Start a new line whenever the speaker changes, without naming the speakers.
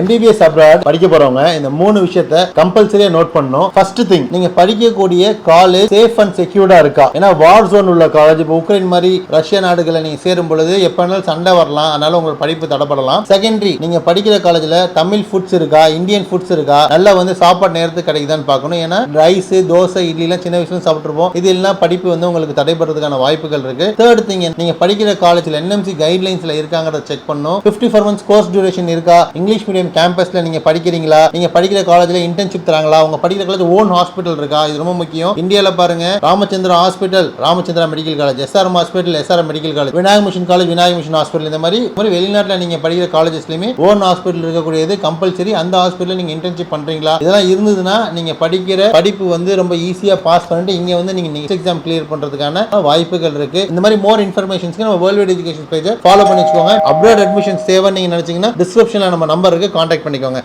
MBBS abroad படிக்க போறவங்க இந்த மூணு விஷயத்த கம்பல்சரியா நோட் பண்ணணும். ஃபர்ஸ்ட் திங் நீங்க படிக்கக்கூடிய காலேஜ் சேஃப் அண்ட் செக்யூர்டா இருக்கா? ஏன்னா வார் ஜோன் உள்ள காலேஜ் இப்போ உக்ரைன் மாதிரி ரஷ்ய நாடுகளை நீங்க சேரும் பொழுது எப்ப வேணாலும் சண்டை வரலாம். அதனால உங்களுக்கு படிப்பு தடப்படலாம். செகண்டரி நீங்க படிக்கிற காலேஜ்ல தமிழ் ஃபுட்ஸ் இருக்கா? இந்தியன் ஃபுட்ஸ் இருக்கா? நல்லா வந்து சாப்பாடு நேரத்துக்கு கிடைக்குதான்னு பார்க்கணும். ஏன்னா ரைஸ் தோசை இட்லி எல்லாம் சின்ன வயசுல சாப்பிட்டுருப்போம். இது எல்லாம் படிப்பு வந்து உங்களுக்கு தடைபடுறதுக்கான வாய்ப்புகள் இருக்கு. தேர்ட் திங் நீங்க படிக்கிற காலேஜ்ல என்எம்சி கைட்லைன்ஸ்ல இருக்காங்கிறத செக் பண்ணும் பிப்டி பர்மன்ஸ் கோர்ஸ் டியூரேஷன் இருக்கா? இங்கிலீஷ் மீடியம் கேம்பஸ்ல நீங்க படிக்கிறீங்களா? நீங்க படிக்கிற காலேஜ்ல இன்டர்ன்ஷிப் தராங்களா? உங்க படிக்கிற காலேஜ் ஓன் ஹாஸ்பிட்டல் இருக்கா? இது ரொம்ப முக்கியம். இந்தியால பாருங்க Ramachandra hospital Ramachandra medical college SRM hospital SRM medical college Vinayaka mission college Vinayaka mission hospital இந்த மாதிரி மாதிரி வெளிநாட்டுல நீங்க படிக்கிற காலேஜஸ்லயுமே ஓன் ஹாஸ்பிட்டல் இருக்கக்கூடியது கம்பல்சரி அந்த ஹாஸ்பிட்டல் நீங்க இன்டர்ன்ஷிப் பண்றீங்களா? இதெல்லாம் இருந்ததுன்னா நீங்க படிக்கிற படிப்பு வந்து ரொம்ப ஈஸியா பாஸ் பண்ணிட்டு இங்க வந்து நீங்க நெக்ஸ்ட் எக்ஸாம் கிளியர் பண்றதுக்கான வாய்ப்புகள் இருக்கு. இந்த மாதிரி மோர் இன்ஃபர்மேஷன்ஸ்க்கு நம்ம வேர்ல்டு எஜுகேஷன் பேஜை ஃபாலோ பண்ணி வச்சுக்கோங்க. அப்ராட் அட்மிஷன்ஸ் தேவைன்னு நீங்க நினைச்சீங்கன்னா டிஸ்கிரிப்ஷன்ல நம்ம நம்பர் இருக்கு. காண்டாக்ட் பண்ணிக்கோங்க.